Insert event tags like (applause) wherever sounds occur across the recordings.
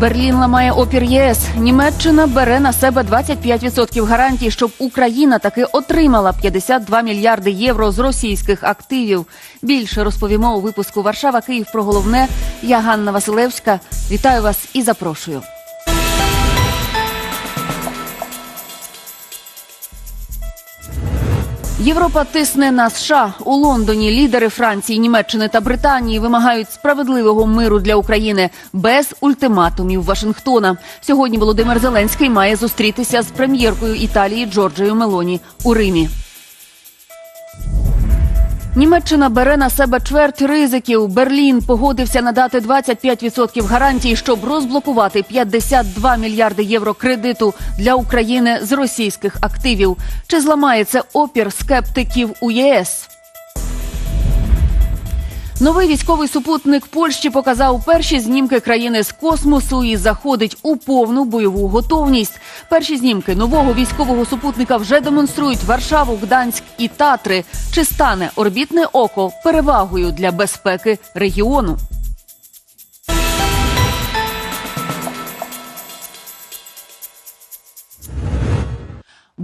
Берлін ламає опір ЄС. Німеччина бере на себе 25% гарантій, щоб Україна таки отримала 52 мільярди євро з російських активів. Більше розповімо у випуску Варшава Київ про головне. Я Ганна Василевська. Вітаю вас і запрошую. Європа тисне на США у Лондоні. Лідери Франції, Німеччини та Британії вимагають справедливого миру для України без ультиматумів Вашингтона. Сьогодні Володимир Зеленський має зустрітися з прем'єркою Італії Джорджею Мелоні у Римі. Німеччина бере на себе чверть ризиків. Берлін погодився надати 25% гарантій, щоб розблокувати 52 мільярди євро кредиту для України з російських активів. Чи зламає це опір скептиків у ЄС? Новий військовий супутник Польщі показав перші знімки країни з космосу і заходить у повну бойову готовність. Перші знімки нового військового супутника вже демонструють Варшаву, Гданськ і Татри. Чи стане орбітне око перевагою для безпеки регіону?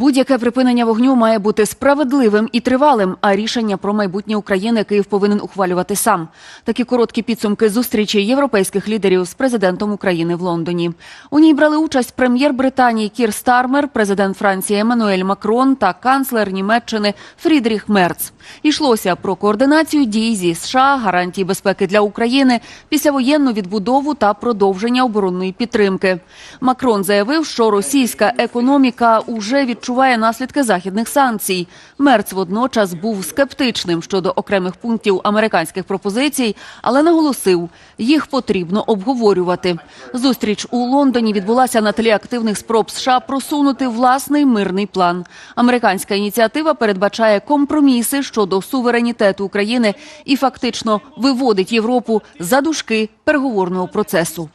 Будь-яке припинення вогню має бути справедливим і тривалим. А рішення про майбутнє України Київ повинен ухвалювати сам. Такі короткі підсумки зустрічі європейських лідерів з президентом України в Лондоні. У ній брали участь прем'єр Британії Кір Стармер, президент Франції Еммануель Макрон та канцлер Німеччини Фрідріх Мерц. Йшлося про координацію дій зі США, гарантії безпеки для України, післявоєнну відбудову та продовження оборонної підтримки. Макрон заявив, що російська економіка уже відчуває наслідки західних санкцій. Мерц водночас був скептичним щодо окремих пунктів американських пропозицій, але наголосив, їх потрібно обговорювати. Зустріч у Лондоні відбулася на тлі активних спроб США просунути власний мирний план. Американська ініціатива передбачає компроміси щодо суверенітету України і фактично виводить Європу за дужки переговорного процесу.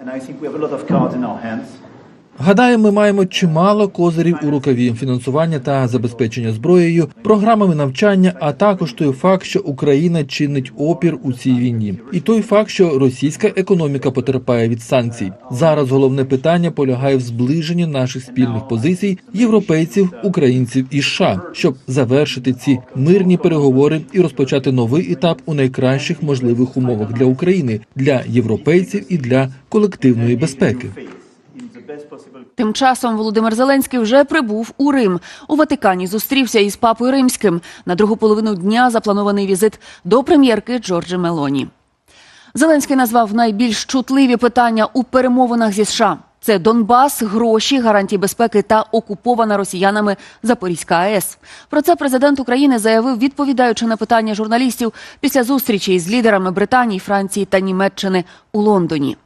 And I think we have a lot of cards in our hands. Гадаю, ми маємо чимало козирів у рукаві фінансування та забезпечення зброєю, програмами навчання, а також той факт, що Україна чинить опір у цій війні, і той факт, що російська економіка потерпає від санкцій. Зараз головне питання полягає в зближенні наших спільних позицій європейців, українців і США, щоб завершити ці мирні переговори і розпочати новий етап у найкращих можливих умовах для України, для європейців і для колективної безпеки. In the best possible Тим часом Володимир Зеленський вже прибув у Рим. У Ватикані зустрівся із папою римським. На другу половину дня запланований візит до прем'єрки Джорджі Мелоні. Зеленський назвав найбільш чутливі питання у перемовинах зі США. Це Донбас, гроші, гарантії безпеки та окупована росіянами Запорізька АЕС. Про це президент України заявив, відповідаючи на питання журналістів після зустрічі з лідерами Британії, Франції та Німеччини у Лондоні.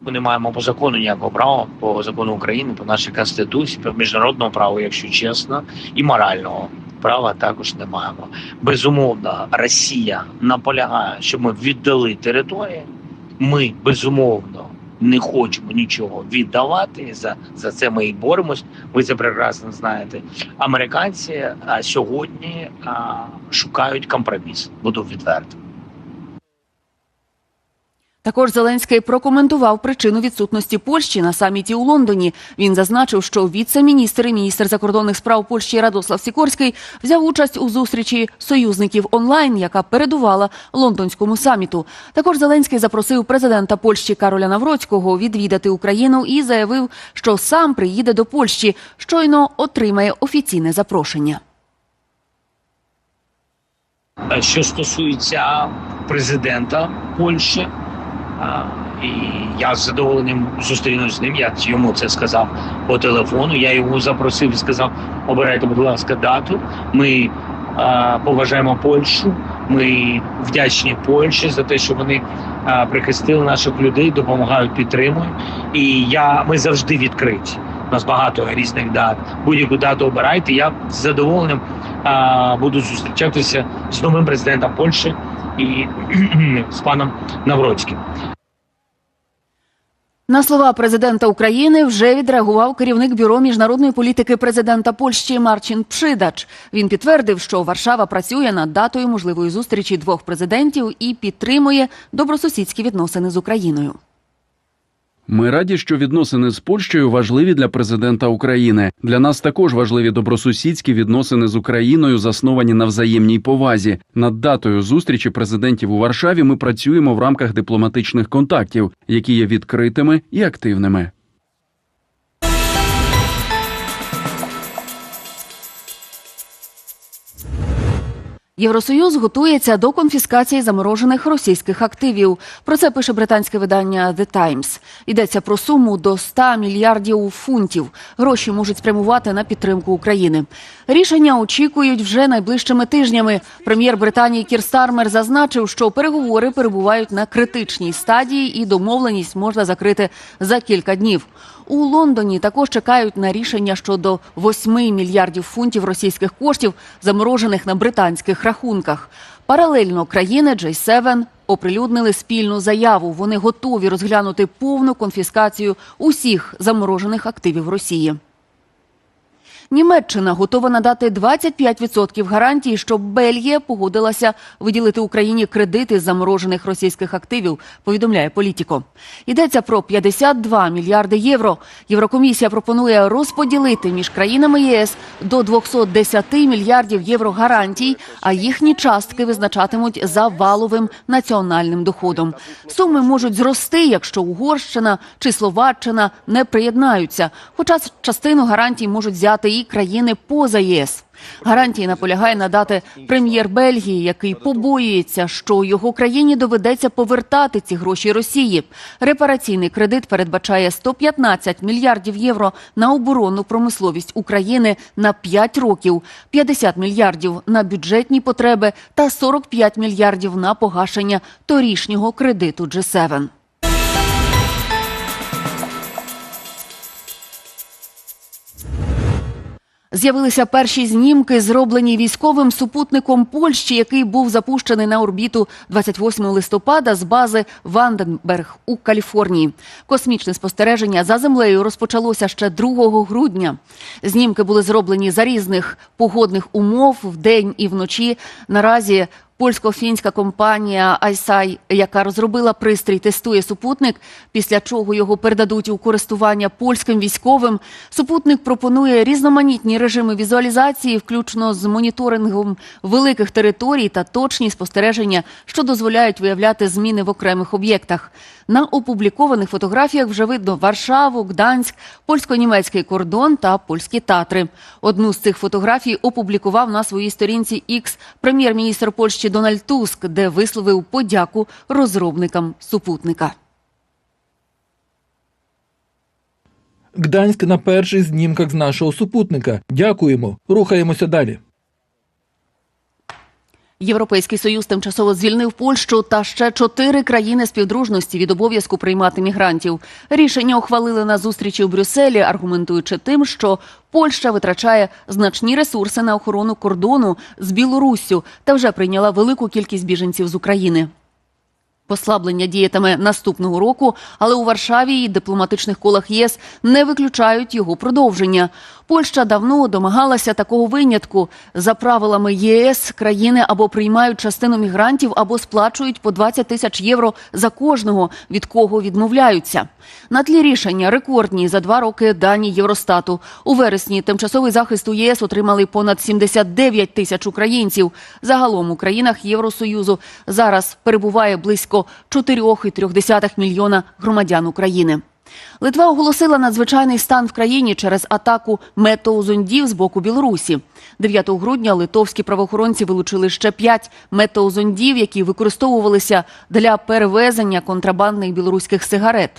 Ми не маємо по закону ніякого права по закону України, по нашій конституції, по міжнародному праву, якщо чесно, і морального права також не маємо. Безумовно, Росія наполягає, щоб ми віддали території. Ми безумовно не хочемо нічого віддавати. За, за це ми і боремось. Ви це прекрасно знаєте. Американці а, сьогодні а, шукають компроміс. Буду відвертим. Також Зеленський прокоментував причину відсутності Польщі на саміті у Лондоні. Він зазначив, що віце-міністр і міністр закордонних справ Польщі Радослав Сікорський взяв участь у зустрічі союзників онлайн, яка передувала лондонському саміту. Також Зеленський запросив президента Польщі Кароля Навроцького відвідати Україну і заявив, що сам приїде до Польщі, щойно отримає офіційне запрошення. Е, Що стосується президента Польщі, і я з задоволенням зустрінусь з ним. Я йому це сказав по телефону. Я його запросив і сказав: обирайте, будь ласка, дату. Ми поважаємо Польщу. Ми вдячні Польщі за те, що вони прихистили наших людей, допомагають, підтримують. І я ми завжди відкриті. У нас багато різних дат. Будь-яку дату обирайте. Я з задоволенням а, буду зустрічатися з новим президентом Польщі і (clears throat) з паном Навроцьким. На слова президента України вже відреагував керівник бюро міжнародної політики президента Польщі Марчин Пшидач. Він підтвердив, що Варшава працює над датою можливої зустрічі двох президентів і підтримує добросусідські відносини з Україною. Ми раді, що відносини з Польщею важливі для президента України. Для нас також важливі добросусідські відносини з Україною, засновані на взаємній повазі. Над датою зустрічі президентів у Варшаві ми працюємо в рамках дипломатичних контактів, які є відкритими і активними. Євросоюз готується до конфіскації заморожених російських активів. Про це пише британське видання The Times. Йдеться про суму до 100 мільярдів фунтів. Гроші можуть спрямувати на підтримку України. Рішення очікують вже найближчими тижнями. Прем'єр Британії Кір Стармер зазначив, що переговори перебувають на критичній стадії, і домовленість можна закрити за кілька днів. У Лондоні також чекають на рішення щодо 8 мільярдів фунтів російських коштів, заморожених на британських рахунках. Паралельно країни J7 оприлюднили спільну заяву. Вони готові розглянути повну конфіскацію усіх заморожених активів Росії. Німеччина готова надати 25% гарантій, щоб Бельгія погодилася виділити Україні кредити заморожених російських активів. Повідомляє політіко. Йдеться про 52 мільярди євро. Єврокомісія пропонує розподілити між країнами ЄС до 210 мільярдів євро гарантій, а їхні частки визначатимуть за валовим національним доходом. Суми можуть зрости, якщо Угорщина чи Словаччина не приєднаються. Хоча частину гарантій можуть взяти і країни поза ЄС. Гарантії наполягає надати прем'єр Бельгії, який побоюється, що його країні доведеться повертати ці гроші Росії. Репараційний кредит передбачає 115 мільярдів євро на оборонну промисловість України на 5 років, 50 мільярдів на бюджетні потреби та 45 мільярдів на погашення торішнього кредиту G7. З'явилися перші знімки, зроблені військовим супутником Польщі, який був запущений на орбіту 28 листопада з бази Ванденберг у Каліфорнії. Космічне спостереження за землею розпочалося ще 2 грудня. Знімки були зроблені за різних погодних умов вдень і вночі. Наразі Польсько-фінська компанія ISI, яка розробила пристрій, тестує супутник, після чого його передадуть у користування польським військовим. Супутник пропонує різноманітні режими візуалізації, включно з моніторингом великих територій та точні спостереження, що дозволяють виявляти зміни в окремих об'єктах. На опублікованих фотографіях вже видно Варшаву, Гданськ, польсько-німецький кордон та польські татри. Одну з цих фотографій опублікував на своїй сторінці X прем'єр-міністр Польщі Дональд Туск, де висловив подяку розробникам супутника. Гданськ на перших знімках з нашого супутника. Дякуємо. Рухаємося далі. Європейський союз тимчасово звільнив Польщу та ще чотири країни співдружності від обов'язку приймати мігрантів. Рішення ухвалили на зустрічі у Брюсселі, аргументуючи тим, що Польща витрачає значні ресурси на охорону кордону з Білоруссю та вже прийняла велику кількість біженців з України. Послаблення діятиме наступного року, але у Варшаві і дипломатичних колах ЄС не виключають його продовження. Польща давно домагалася такого винятку. За правилами ЄС країни або приймають частину мігрантів, або сплачують по 20 тисяч євро за кожного, від кого відмовляються. На тлі рішення рекордні за два роки дані Євростату. У вересні тимчасовий захист у ЄС отримали понад 79 тисяч українців. Загалом у країнах Євросоюзу зараз перебуває близько 4,3 мільйона громадян України. Литва оголосила надзвичайний стан в країні через атаку метеозондів з боку Білорусі. 9 грудня литовські правоохоронці вилучили ще п'ять метеозондів, які використовувалися для перевезення контрабандних білоруських сигарет.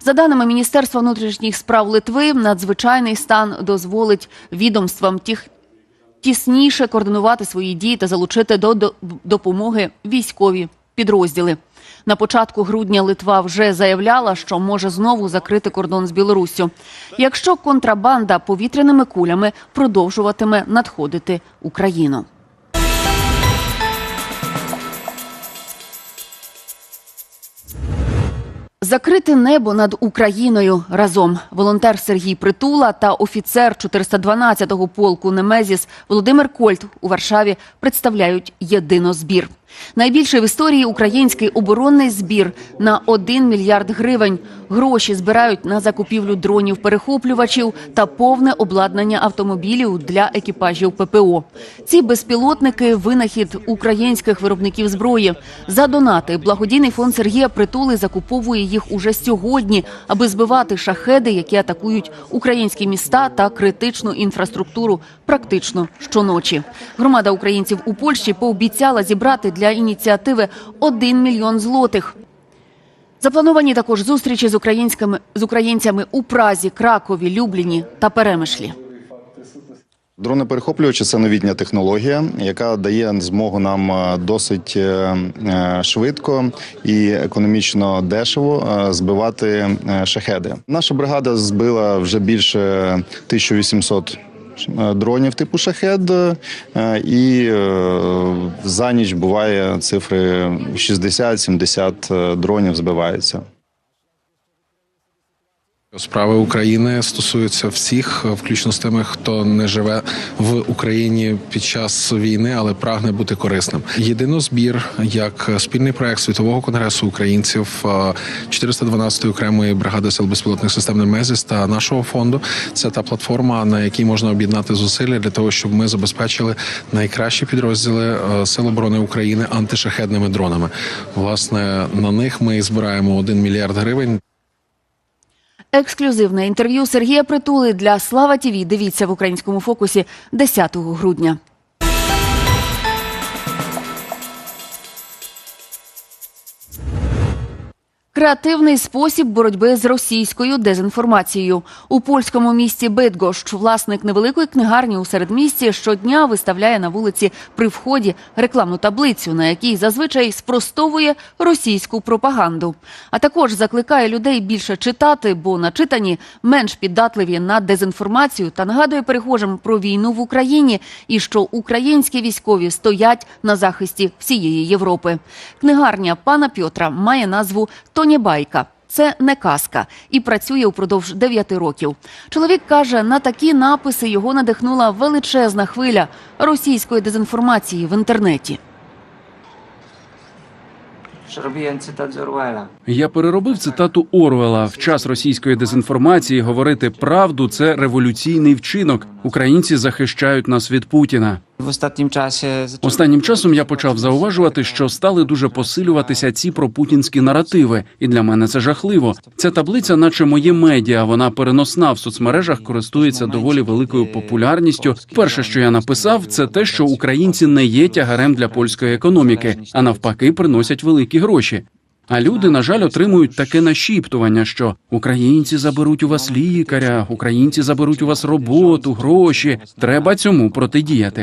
За даними Міністерства внутрішніх справ Литви, надзвичайний стан дозволить відомствам тих тісніше координувати свої дії та залучити до- допомоги військові підрозділи. На початку грудня Литва вже заявляла, що може знову закрити кордон з Білоруссю, якщо контрабанда повітряними кулями продовжуватиме надходити Україну. Закрити небо над Україною разом. Волонтер Сергій Притула та офіцер 412-го полку Немезіс Володимир Кольт у Варшаві представляють єдинозбір. Найбільший в історії український оборонний збір на 1 мільярд гривень. Гроші збирають на закупівлю дронів-перехоплювачів та повне обладнання автомобілів для екіпажів ППО. Ці безпілотники винахід українських виробників зброї. За донати благодійний фонд Сергія Притули закуповує їх уже сьогодні, аби збивати шахеди, які атакують українські міста та критичну інфраструктуру практично щоночі. Громада українців у Польщі пообіцяла зібрати для ініціативи 1 мільйон злотих. Заплановані також зустрічі з українськими з українцями у Празі, Кракові, Любліні та Перемишлі. Дрони-перехоплювачі це новітня технологія, яка дає змогу нам е, досить е, е, швидко і економічно дешево збивати шахеди. Наша бригада збила вже більше 1800 е, дронів типу шахед, е, і е, за ніч буває цифри 60-70 дронів збиваються. Справи України стосуються всіх, включно з тими, хто не живе в Україні під час війни, але прагне бути корисним. Єдинозбір як спільний проект світового конгресу українців, е, 412-ї окремої бригади сил безпілотних систем «Немезіс» та нашого фонду. Це та платформа, на якій можна об'єднати зусилля для того, щоб ми забезпечили найкращі підрозділи е, Сил оборони України антишахедними дронами. Власне на них ми збираємо 1 мільярд гривень. Ексклюзивне інтерв'ю Сергія Притули для Слава ТІВІ. Дивіться в українському фокусі 10 грудня. Креативний спосіб боротьби з російською дезінформацією у польському місті Бидгощ власник невеликої книгарні у середмісті щодня виставляє на вулиці при вході рекламну таблицю, на якій зазвичай спростовує російську пропаганду. А також закликає людей більше читати, бо начитані менш піддатливі на дезінформацію та нагадує перехожим про війну в Україні і що українські військові стоять на захисті всієї Європи. Книгарня пана Пьотра має назву Тоні Байка. Це не казка і працює упродовж 9 років. Чоловік каже, на такі написи його надихнула величезна хвиля російської дезінформації в інтернеті. Я переробив цитату Орвела. В час російської дезінформації говорити правду це революційний вчинок. Українці захищають нас від Путіна. Ostatnim czasie zacząłem Останнім часом я почав зауважувати, що стали дуже посилюватися ці пропутінські наративи, і для мене це жахливо. Ця таблиця, наче моє медіа, вона переносна в соцмережах, користується доволі великою популярністю. Перше, що я написав, це те, що українці не є тягарем для польської економіки, а навпаки, приносять великі гроші. А люди, на жаль, отримують таке нашіптування, що українці заберуть у вас лікаря, українці заберуть у вас роботу, гроші. Треба цьому протидіяти.